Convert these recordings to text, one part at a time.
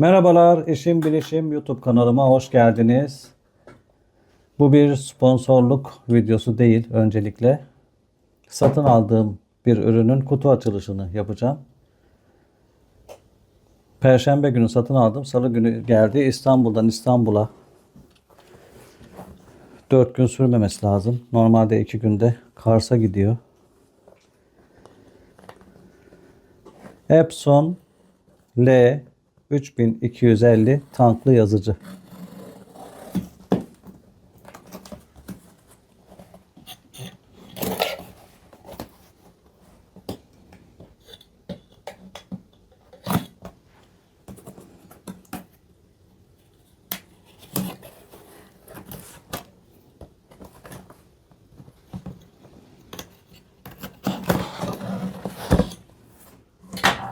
Merhabalar, İşim Bilişim YouTube kanalıma hoş geldiniz. Bu bir sponsorluk videosu değil öncelikle. Satın aldığım bir ürünün kutu açılışını yapacağım. Perşembe günü satın aldım. Salı günü geldi. İstanbul'dan İstanbul'a 4 gün sürmemesi lazım. Normalde 2 günde Kars'a gidiyor. Epson L 3250 tanklı yazıcı.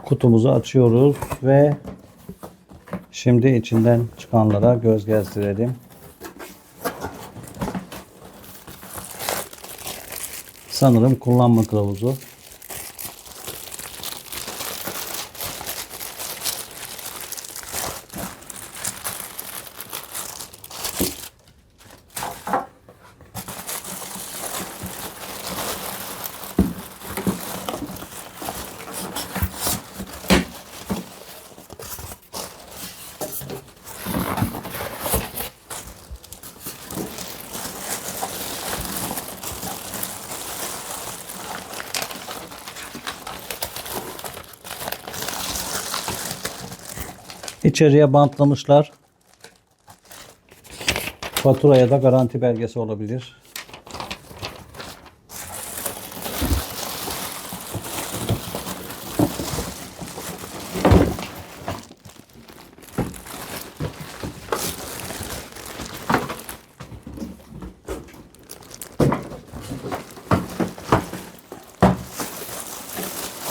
Kutumuzu açıyoruz ve şimdi içinden çıkanlara göz gezdirelim. Sanırım kullanma kılavuzu. İçeriye bantlamışlar. Faturaya da garanti belgesi olabilir.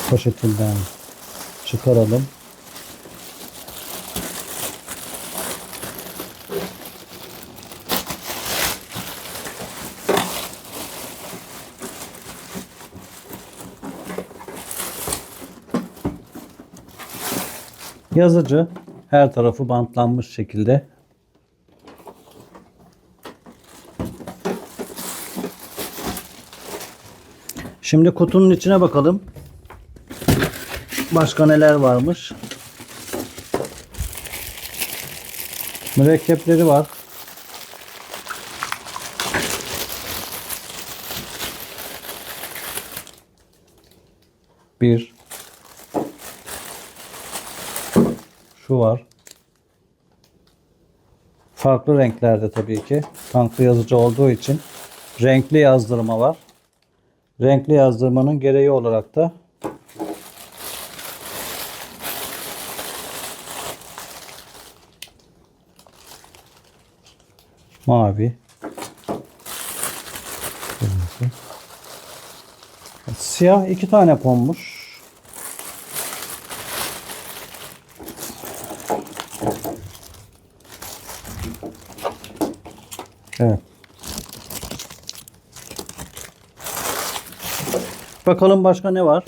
Poşetinden çıkaralım. Yazıcı her tarafı bantlanmış şekilde. Şimdi kutunun içine bakalım. Başka neler varmış? Mürekkepleri var. Bir, Şu var. Farklı renklerde tabii ki. Tanklı yazıcı olduğu için renkli yazdırma var. Renkli yazdırmanın gereği olarak da mavi. Siyah iki tane konmuş. Evet. Bakalım başka ne var?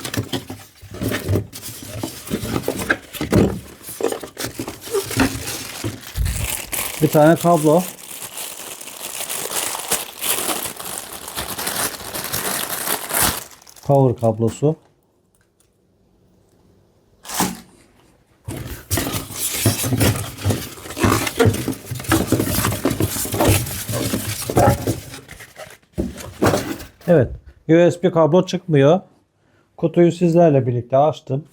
Bir tane kablo. Power kablosu. Evet. USB kablo çıkmıyor. Kutuyu sizlerle birlikte açtım.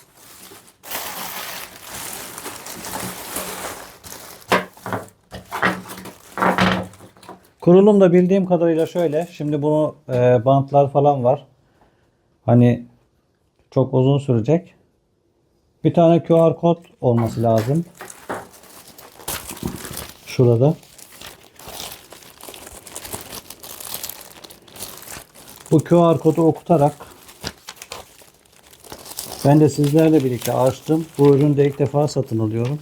Kurulum da bildiğim kadarıyla şöyle. Şimdi bunu e, bantlar falan var. Hani çok uzun sürecek. Bir tane QR kod olması lazım. Şurada. Bu QR kodu okutarak ben de sizlerle birlikte açtım. Bu ürünü de ilk defa satın alıyorum.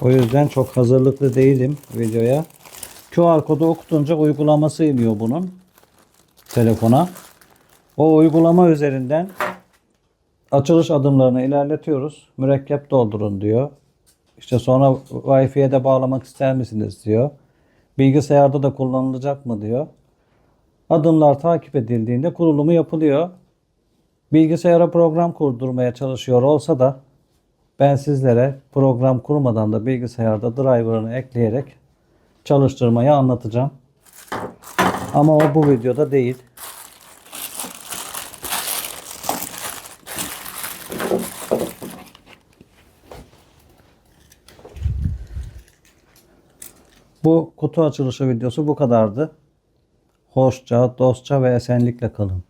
O yüzden çok hazırlıklı değilim videoya. QR kodu okutunca uygulaması iniyor bunun telefona. O uygulama üzerinden açılış adımlarını ilerletiyoruz. Mürekkep doldurun diyor. İşte sonra Wi-Fi'ye de bağlamak ister misiniz diyor. Bilgisayarda da kullanılacak mı diyor. Adımlar takip edildiğinde kurulumu yapılıyor. Bilgisayara program kurdurmaya çalışıyor olsa da ben sizlere program kurmadan da bilgisayarda driver'ını ekleyerek çalıştırmayı anlatacağım. Ama o bu videoda değil. Bu kutu açılışı videosu bu kadardı. Hoşça, dostça ve esenlikle kalın.